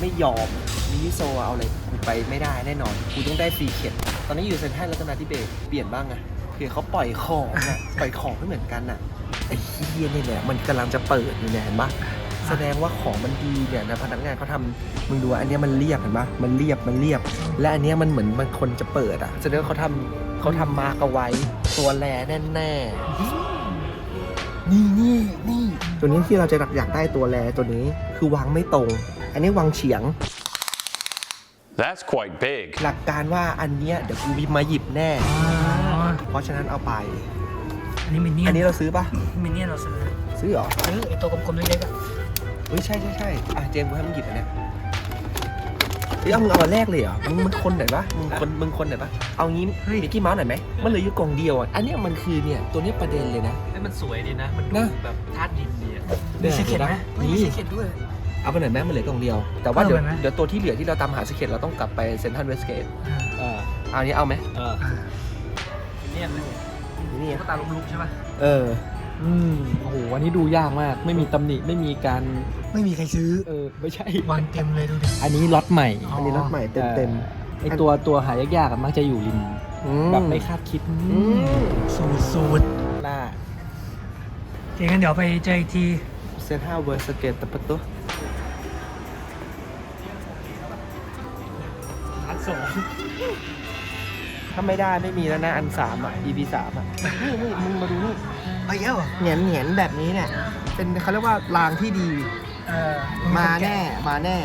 ไม่ยอมมินิโซเอาอะไรกูไปไม่ได้แน่นอนกูต้องได้ฟรีเข็ดตอนนี้อยู่เซนทรัลรัตนาธิเบศร์เปลี่ยนบ้างอะคือเขาปล่อยของอะปล่อยของไม่เหมือนกันอะไอ้เฮียเนี่ยเนี่ยมันกำลังจะเปิดอยู่เนี่ยเห็นปะแสดงว่าของมันดีเนี่ยนะพนักงานเขาทำมึงดูอะอันเนี้ยมันเรียบเห็นปะมันเรียบมันเรียบ และอันเนี้ยมันเหมือนมันคนจะเปิดอะแสดงว่าเขาทำเขาทำมาร์กเอาไว้ ตัวแลแน่แน่ๆนี่นี่นี่ตัวนี้ที่เราจะอยากได้ตัวแลตัวนี้คือวางไม่ตรง อันนี้วางเฉียง That's quite big. หลักการว่าอันเนี้ยเดี๋ยวกูวิมาหยิบแน่อ๋อเพราะฉะนั้นเอาไป อันนี้มินเนี่ยอันนนี้เราซื้อปะมินเนี่ยนเราซื้อซื้อเหรอซื้อไอตัวกลมๆเล็กๆอะเฮ้ยใช่ใช่ใช่อะเจมส์กูให้มึงหยิบอันเนี้ยเฮ้ยเอามึงเอาอันแรกเลยเหรอมึงมึงคนไหนปะมึงคนมึงคนไหนปะเอางี้มิกกี้เมาส์หน่อยไหมมันเหลืออยู่กล่องเดียวอะอันเนี้ยมันคือเนี่ยตัวเนี้ยประเด็นเลยนะให้มันสวยดีนะ มันดูนะ แบบธาตุดินดีอะมีซีเค็ดไหมนี่มีซีเค็ดด้วย เอาไปหน่อยไหมมันเหลือกล่องเดียว แต่ว่าเดี๋ยวเอาไปไหม เดี๋ยวตัวที่เหลือที่เราตามหาสเก็ตเราต้องกลับไปเซนทรัลเวสเกตอ่าเออเอาอันนี้เอาไหมเอออ่าเนี่ยมันนี่ก็ตาลุกๆใช่ป่ะเออ อืมโอ้โหอันนี้ดูยากมาก ไม่มีตำหนิไม่มีการ ไม่มีใครซื้อ เออ ไม่ใช่วางเต็มเลยดูดิ อันนี้ล็อตใหม่อ๋ออันนี้รถใหม่เต็มเต็มไอตัวตัวหายากๆอะมักจะอยู่ริม ๆอืมแบบไม่คาดคิดอืมสูตรสูตรล่า โอเคงั้นเดี๋ยวไปเจออีกที เซนทรัลเวสเกตตะปะตัว สองถ้าไม่ได้ไม่มีแล้วนะอันสามอะ EP สามอะนี่นี่มึงมาดูนี่ไปเยอะเหรอเหนียนเหนียนแบบนี้เนี่ย เป็นเขาเรียกว่ารางที่ดี เออมาแน่มาแน่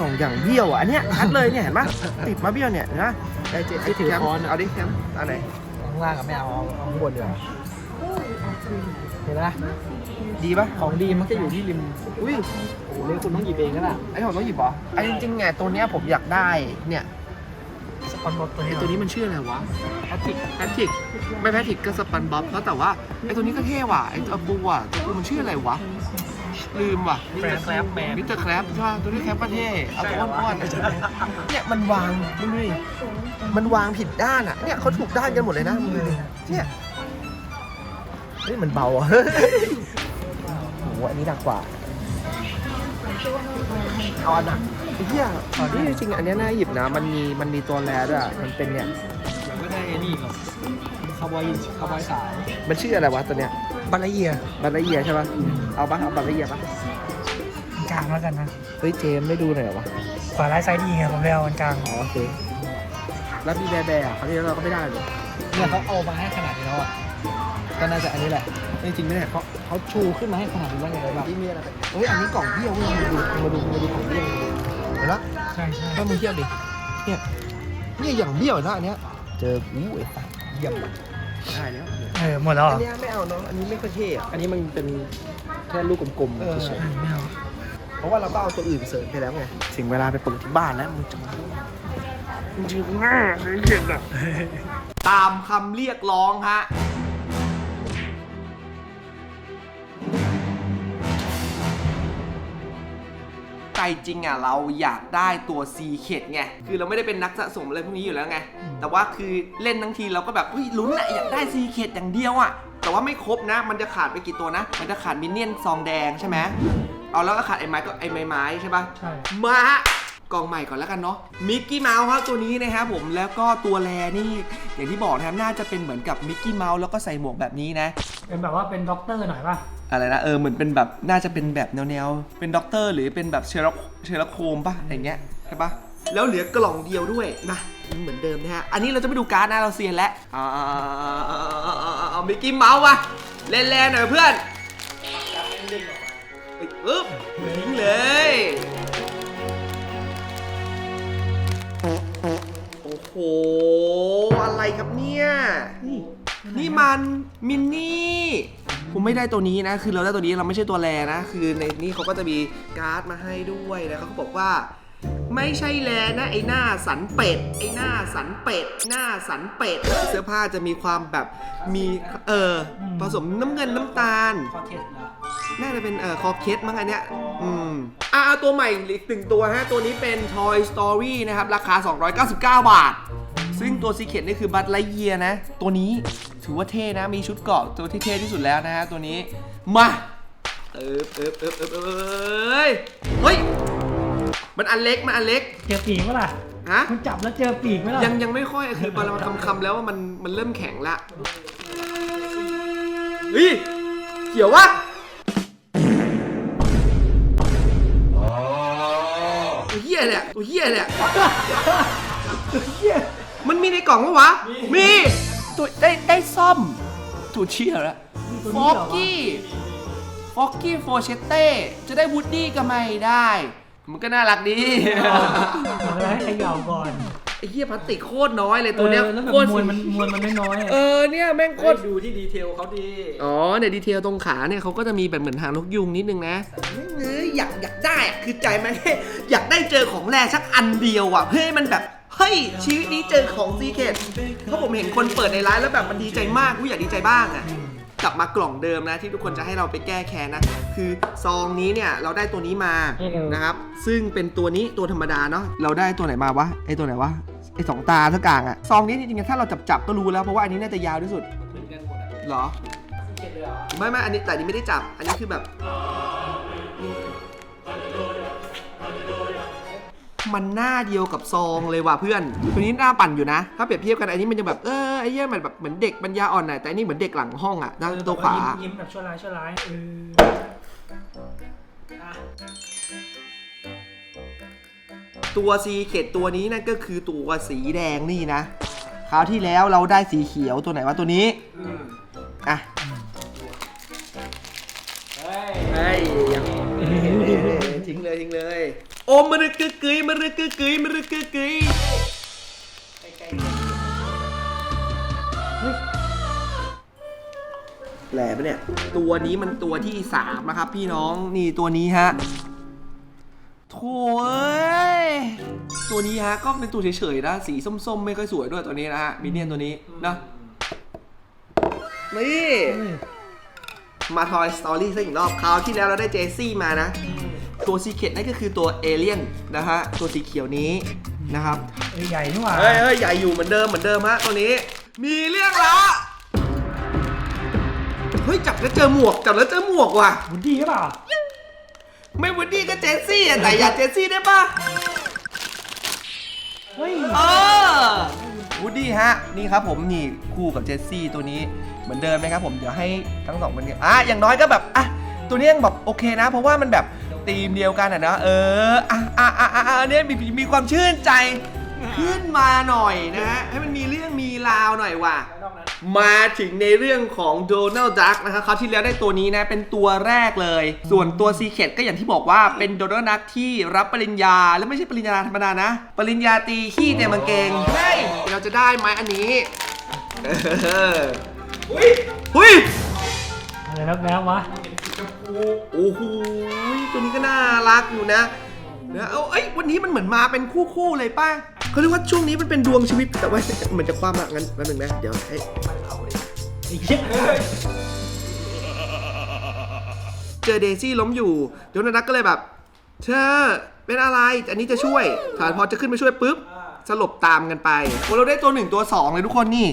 กล่องอย่างเบี้ยวอะอันเนี้ยชัดเลยเนี่ยเห็นปะติดมาเบี้ยวเนี่ยเห็นะไอ้เจ๊ไอ้ถือคอนเอาดิแคมอันไหนข้างล่างกับไม่เอาเอาเอาข้างบนดีกว่าเห็นไหมดีปะของดีมักจะอยู่ที่ริมอุ้ยโอ้โหเลยคุณต้องหยิบเองก็ล่ะไอ้ของต้องหยิบเหรอไอ้จริงๆไงตัวเนี้ยผมอยากได้เนี่ยส ปอนบอลตัวนี้ไอ้เหรอตัวนี้มันชื่ออะไรวะแพทริกแพทริกไม่แพทริกก็สปันบ๊อบแล้วแต่ว่าไอ้ตัวนี้ก็เท่ว่ะไอ้ตัวปูอะตัวปูมันชื่ออะไรวะลืมว่ะนี่จะแคลปแมนมิสเตอร์แคลปใช่ป่ะตัวนี้แคลปประเทศเอาตัวอ้วนๆเนี่ยมันวางมึงดูดิมันวางผิดด้านอะเนี่ยเขาถูกด้านกันหมดเลยนะมึงดูดิเนี่ยเฮ้ยมันเบาอะ โอ้โหอันนี้หนักกว่า เอาอันหนักไอ้เหี้ยนี่จริงๆอันเนี้ยน่าหยิบนะ มันมีมันมีตัวแรด้วยอะมันเป็นเนี่ยยังไม่ได้ไอ้นี่หรอกคาร์บอยคาร์บอยสาวมันชื่ออะไรวะตัวเนี้ยบัลละเอียบัตรละเอียดใช่ป่ะเอาปะเอาบัตรละเอียดปะกลางแล้วกันนะเฮ้ยเจมส์ไม่ดูหน่อยวะ ขวาร้ายซ้ายดีไงผมเลยเอาอันกลางอ๋อโอเค แล้วมีแบร์แบร์อะเขาวที่แล้วเราก็ไม่ได้เลยเนี่ยเขาเอามาให้ขนาดนี้แล้วอะ ก็น่าจะอันนี้แหละจริงๆไม่ได้เขาเขาชูขึ้นมาให้ขนาดนี้แล้วไงแบบที่มีอะไรเฮ้ยอันนี้กล่องเบี้ยวเว้ยมาดูมาดูมาดูกล่องเบี้ยวเห็นละใช่ใช่ถ้ามึงเทียบดิเนี่ยเนี่ยอย่างเบี้ยวนะอันเนี้ยเจออู้ไอ้ตัดเยี่ยมเลยได้แล้วเออหมดแล้วเหรอัอนเนี้ยไม่เอาเนาะอันนี้ไม่ค่อยเท่อะอันนี้มันเป็นแค่ลูกกลมเออๆเฉยอืมไม่เอาเพราะว่าเราก็เอาตัวอื่นเสริมไปแล้วไงถึงเวลาไปเปิดที่บ้านแล้วมึงจะมาจริงๆง่ายเลยเห็นอะตามคำเรียกร้องฮะ ใจจริงอะเราอยากได้ตัวซีเคดไง คือเราไม่ได้เป็นนักสะสมอะไรพวกนี้อยู่แล้วไง แต่ว่าคือเล่นทั้งทีเราก็แบบเฮ้ยลุ้นอะอยากได้ซีเคดอย่างเดียวอะ แต่ว่าไม่ครบนะ มันจะขาดไปกี่ตัวนะ มันจะขาดมินเนี่ยนซองแดงใช่ไหมเอาแล้วก็ขาดไอ้ไม้ก็ไอ้ไม้ไม้ใช่ปะใช่ มาฮะกล่องใหม่ก่อนแล้วกันเนาะ มิกกี้เมาส์ครับตัวนี้นะครับผม แล้วก็ตัวแลนี่ อย่างที่บอกนะครับน่าจะเป็นเหมือนกับมิกกี้เมาส์แล้วก็ใส่หมวกแบบนี้นะ เป็นแบบว่าเป็นด็อกเตอร์หน่อยป่ะ อะไรนะเออเหมือนเป็นแบบน่าจะเป็นแบบแนวๆเป็นด็อกเตอร์หรือเป็นแบบเชลเชลโคมป่ะอย่างเงี้ยใช่ป่ะแล้วเหลือกล่องเดียวด้วยนะเหมือนเดิมนะฮะอันนี้เราจะไม่ดูการ์ดนะเราเซียนแล้วอ่าเอามิกกี้เมาส์วะเล่นๆหน่อยเพื่อนปึ๊บทิ้งเลยโอ้โหอะไรครับเนี่ยนี่มันมินนี่ ผมไม่ได้ตัวนี้นะ คือเราได้ตัวนี้เราไม่ใช่ตัวแรนะ คือในนี้เขาก็จะมีการ์ดมาให้ด้วยนะเขาบอกว่า ไม่ใช่แลนะไอ้หน้าสันเป็ดไอ้หน้าสันเป็ดหน้าสันเป็ดเสื้อผ้าจะมีความแบบมีเออผสมน้ำเงินน้ำตาล คอเทสแล้วน่าจะเป็นเอ่อคอเคสมั้งอันเนี้ย อืม อะเอาตัวใหม่อีกหนึ่งตัวฮะ ตัวนี้เป็น Toy Story นะครับ ราคา 299 บาท ซึ่งตัวซีเค t นี่คือบัตไลเยียนะ ตัวนี้ถือว่าเท่นะ มีชุดเกราะตัวที่เท่ที่สุดแล้วนะฮะตัวนี้ มาเอิบเอิบเอิบเอิบเอิบเอ้ยเฮ้ยไมันอันเล็ก มันอันเล็ก เจอปีกเมื่อไหร่ฮะมันจับแล้วเจอปีกไหมล่ะยังยังไม่ค่อยคือพอเราทำคำๆแล้วว่ามันมันเริ่มแข็งละเฮ้ยเขียววะตัวเหี้ยเนี่ยตัวเหี้ยเนี่ย มันมีในกล่องปะวะ มี ตัวได้ได้ซ่อม ตัวเชี่ยแล้วฟอกกี้ฟอกกี้โฟเชตเต้ จะได้วูดดี้ก็ไม่ได้ มันก็น่ารักดีเอาไว้ให้เขย่าก่อนไอ้เหี้ยพลาสติกโคตรน้อยเลยตัวเนี้ยเออแล้วแบบโคตรมวลสีมันมวลมันไม่น้อยๆอะเออเนี่ยแม่งโคตร ดูที่ดีเทลเขาดีอ๋อในดีเทลตรงขาเนี่ยเขาก็จะมีแบบเหมือนหางนกยุงนิดนึงนะเอ้ยอยากอยากได้อะคือใจมันแค่อยากได้เจอของแรสักอันเดียวอะเพื่อให้มันแบบ เฮ้ย ชีวิตนี้เจอของซีเคทเพราะผมเห็นคนเปิดในร้านแล้วแบบมันดีใจมากกูอยากดีใจบ้างอะกลับมากล่องเดิมนะที่ทุกคนจะให้เราไปแก้แค้นนะ คือซองนี้เนี่ยเราได้ตัวนี้มานะครับ ซึ่งเป็นตัวนี้ตัวธรรมดาเนาะเราได้ตัวไหนมาวะไอตัวไหนวะไอสองตาทั้งกลางอะซองนี้จริงๆถ้าเราจับจับๆก็รู้แล้วเพราะว่าอันนี้น่าจะยาวที่สุดเหมือนกันหมดอะเหรอเก็บเลยเหรอไม่ไม่อันนี้แต่อันนี้ไม่ได้จับอันนี้คือแบบ มันหน้าเดียวกับซองเลยว่ะเพื่อนตัวนี้หน้าปั่นอยู่นะ ถ้าเปรียบเทียบกันอันนี้มันจะแบบเออไอ้เหี้ยมันแบบเหมือนเด็กปัญญาอ่อนหน่อยแต่อันนี้เหมือนเด็กหลังห้องอะด้านตัวขวา ยิ้มยิ้มแบบชั่วร้ายชั่วร้ายเออตัวซีเกตตัวนี้นั่นก็คือตัวสีแดงนี่นะคราวที่แล้วเราได้สีเขียวตัวไหนวะตัวนี้อะเฮ้ยเฮ้ยยังทิ้งเลยทิ้งเลย โอมมรึกกึกกึยมรึกกึกกึยมรึกกึกกึยแหลปะเนี่ย ตัวนี้มันตัวที่สามนะครับ พี่น้องนี่ตัวนี้ฮะโถ่เอ้ยตัวนี้ฮะ ก็เป็นตัวเฉยๆนะสีส้มๆ ไม่ค่อยสวยด้วยตัวนี้นะฮะมินเนี่ยนตัวนี้นะนี่มาทอยสตอรี่สักอีกรอบคราวที่แล้วเราได้เจซี่มานะ ตัวซีเคทนั่นก็คือตัวเอเลี่ยนนะฮะตัวสีเขียวนี้นะครับเออใหญ่นี่หว่าเฮ้ยเฮ้ยใหญ่อยู่เหมือนเดิมเหมือนเดิมฮะตัวนี้ มีเรื่องละเฮ้ยจับแล้วเจอหมวกจับแล้วเจอหมวกว่ะ บุญดีหรือเปล่าไม่วูดดี้ก็เจสซี่อะแต่อยากเจสซี่ได้ปะเฮ้ยเออวูดดี้ฮะนี่ครับผมนี่คู่กับเจสซี่ตัวนี้เหมือนเดิมนะครับผมเดี๋ยวให้ทั้งสองคนเนี่ยอะอย่างน้อยก็แบบอะตัวนี้ยังแบบโอเคนะ เพราะว่ามันแบบ ธีมเดียวกันอะนะเอออะอะอะอะอะเนี่ยมีมีความชื่นใจขึ้นมาหน่อยนะฮะให้มันมีเรื่องมีราวหน่อยว่ะ มาถึงในเรื่องของโดนัลด์ดักนะครับเขาที่แล้วได้ตัวนี้นะ เป็นตัวแรกเลย ส่วนตัวซีเคทก็อย่างที่บอกว่าเป็นโดนัลด์ดักที่รับปริญญา แล้วไม่ใช่ปริญญาธรรมดานะ ปริญญาตีขี้เต็มกางเกงเฮ้ยเราจะได้ไหมอันนี้เออหุ้ยหุ้ยอะไรแล้วแล้ววะ โอ้โหตัวนี้ก็น่ารักอยู่นะนะเอาเอ้ยวันนี้มันเหมือนมาเป็นคู่ๆเลยป้าเขาเรียกว่าช่วงนี้มันเป็นดวงชีวิตแต่ว่าเหมือนจะความอะงั้นแป๊บนึงนะเดี๋ยวให้ไอ้เหี้ยเจอเดซี่ล้มอยู่โดนัลดักก็เลยแบบ เธอเป็นอะไร อันนี้จะช่วยถานพอจะขึ้นไปช่วยปุ๊บ สลบตามกันไปโอ้เราได้ตัวหนึ่งตัวสองเลยทุกคนนี่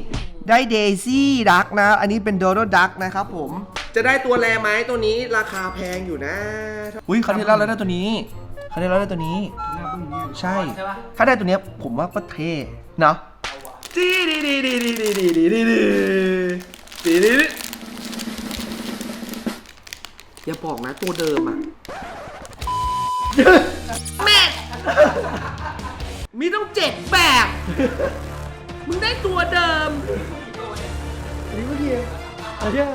ได้เดซี่ดักนะ อันนี้เป็นโดนัลดักนะครับผม จะได้ตัวแรไหมตัวนี้ราคาแพงอยู่นะ อุ้ยเขาวที่แล้วเราได้ตัวนี้เขาวที่แล้วเราได้ตัวนี้ใช่ ใช่ปะ ถ้าได้ตัวเนี้ยผมว่าก็เท่เนาะดีดีดีดีดีดีดีดีดีดีดีดีดีอย่าบอกนะตัวเดิมอะ แม่มีต้องเจ็ดแบบ มึงได้ตัวเดิมนี่เมื่อกี้ไอ้เหี้ย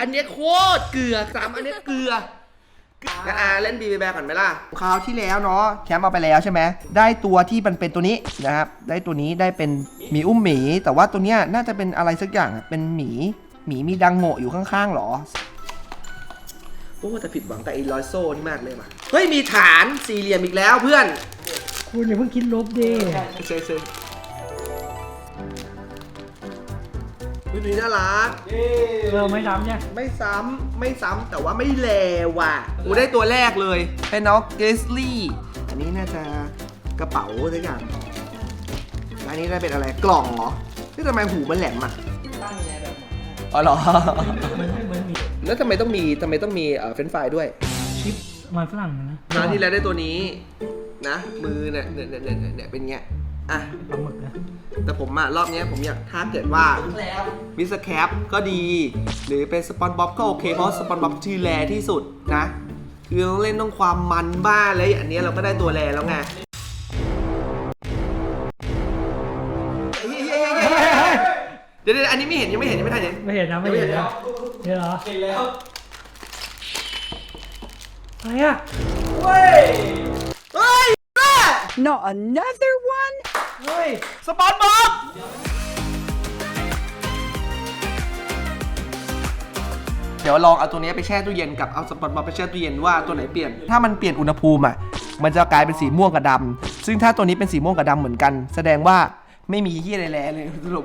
อันเนี้ยโคตรเกลือสามอันเนี้ยเกลือนะอาเล่นบีบีแบร์ก่อนไหมล่ะคราวที่แล้วเนาะแคมป์เอาไปแล้วใช่ไหมได้ตัวที่มันเป็นตัวนี้นะครับได้ตัวนี้ได้เป็นหมีอุ้มหมี แต่ว่าตัวเนี้ยน่าจะเป็นอะไรสักอย่างอะเป็นหมีหมีมีดังโง่อยู่ข้างๆหรอโอ้แต่ผิดหวังแต่ไอ้ลอยโซ่นี่มากเลยว่ะเฮ้ยมีฐานสี่เหลี่ยมอีกแล้วเพื่อน คุณอย่าเพิ่งคิดลบดิเซ่เตัวนี้น่ารัก เออไม่ทำเนี่ยไม่ซ้ำไม่ซ้ำแต่ว่าไม่แลว่ะกูได้ตัวแรกเลย เป็นน้องเกสลี่ อันนี้น่าจะกระเป๋าสักอย่างแล้วอันนี้ได้เป็นอะไรกล่องเหรอที่ทำไมหูมันแหลมอะตั้งยังไงแบบหมาอ๋อเหรอ มันเหมือนมีแล้วทำไมต้องมีทำไมต้องมีเฟรนช์ฟรายด้วยชิปมันฝรั่งนะคราที่แล้วได้ตัวนี้นะ มือเนี่ยเนี่ยเนี่ยเนี่ยเนี่ยเป็นเงี้ย อะ ปลาหมึกนะแต่ผมอะรอบเนี้ยผมอยากถ้าเกิดว่ามิสแคปก็ดี หรือเป็นสปอนบ๊อบก็โอเค เพราะสปอนบ๊อบที่แรที่สุดนะ คือต้องเล่นต้องความมันบ้าเลยอันเนี้ยเราก็ได้ตัวแรแล้วไงเดี๋ยวเดี๋ยวอันนี้ไม่เห็นยังไม่เห็นยังไม่ทันเห็น ไม่เห็นนะไม่เห็นนะเห็นเหรอเห็นแล้วอะไรอะเฮ้ยแม่ Not another one? เฮ้ย สปอนบอบเดี๋ยวลองเอาตัวนี้ไปแช่ตู้เย็นกับเอาสปอนบอบไปแช่ตู้เย็นว่าตัวไหนเปลี่ยน ถ้ามันเปลี่ยนอุณหภูมิอะ มันจะกลายเป็นสีม่วงกับดำซึ่งถ้าตัวนี้เป็นสีม่วงกับดำเหมือนกัน แสดงว่าไม่มีเยี่ยอะไรแลเลยสรุป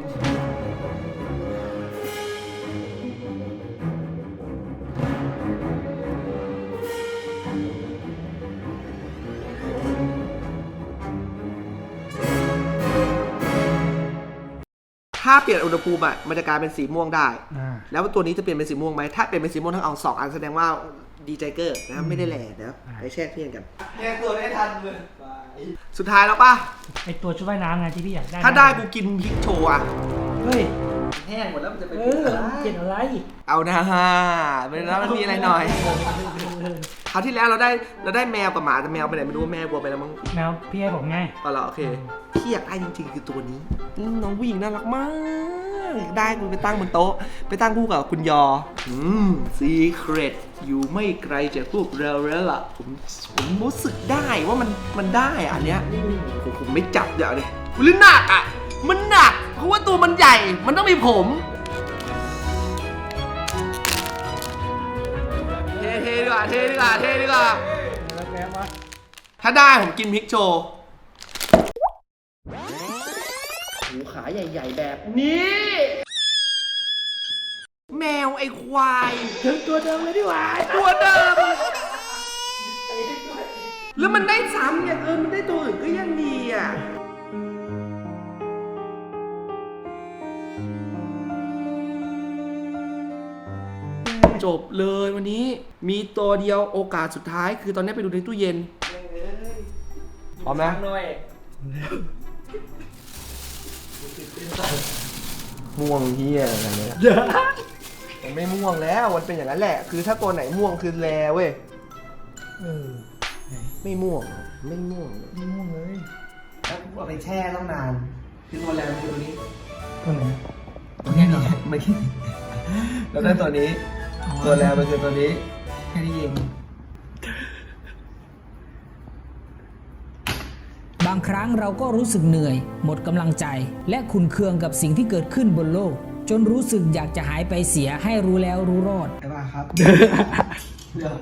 ถ้าเปลี่ยนอุณหภูมิอะมันจะกลายเป็นสีม่วงได้ อ่า แล้วตัวนี้จะเปลี่ยนเป็นสีม่วงไหมถ้าเปลี่ยนเป็นสีม่วงทั้งเอาสองอันแสดงว่าดีใจเกอร์นะไม่ได้แหล่นะไปแช่เที่ยงกันแช่ตัวได้ทันเลยสุดท้ายแล้วป่ะ ไอตัวชุดว่ายน้ำไงที่พี่อยากได้ถ้าได้กูกินพริกโชว์อะเฮ้ย แห้งหมดแล้วมันจะไปเอกินออะไรเจ็ดอะไรเอานะฮะเป็นแล้วมันมีอะไรหน่อยคราวที่แล้วเราได้เราได้แมวกับหมาแต่แมวไปไหนไม่รู้แม่วัวไปแล้วมั้งแมวพี่ให้ผมไงเอาละโอเคที่อยากได้จริงๆคือตัวนี้อืมน้องผู้หญิงน่ารักมากได้กูไปตั้งบนโต๊ะ ไปตั้งคู่กับคุณยออืมซีเครตอยู่ไม่ไกลจากพวกเราแล้วล่ะผมผมรู้สึกได้ว่ามันมันได้อะอันเนี้ยผมผมไม่จับเดี๋ยวเลยหรือหนักอะมันหนัก เพราะว่าตัวมันใหญ่ มันต้องมีผมเท่ๆดีกว่าเท่ดีกว่าเท่ดีกว่าแล้วแมววะถ้าได้ผมกินพริกโชว์หูขาใหญ่ ๆ แบบนี้ แมวไอ้ควายถึงตัวเดิมเลยดีกว่าตัวเดิมแล้วมันได้ซ้ำอย่างเออมันได้ตัวอื่นก็ยังดีอะ จบเลยวันนี้มีตัวเดียวโอกาสสุดท้าย คือตอนนี้ไปดูในตู้เย็นพร้อมนะม่วงเฮียอะไรเนี่ยมันไม่ม่วงแล้วมันเป็นอย่างนั้นแหละ คือถ้าตัวไหนม่วงคือแลเว้ยไม่ม่วง ไม่ม่วงไม่ม่วงเลยแล้วเอาไปแช่ต้องนานคือตัวแลมันคือตัวนี้ตัวไหนแค่นี้ไม่คิดแล้วได้ตัวนี้ ตัวแลมันคือตัวนี้แค่นี้เองบางครั้งเราก็รู้สึกเหนื่อย หมดกำลังใจ และขุนเคืองกับสิ่งที่เกิดขึ้นบนโลก จนรู้สึกอยากจะหายไปเสียให้รู้แล้วรู้รอด ไอ้บ้าครับ เลือก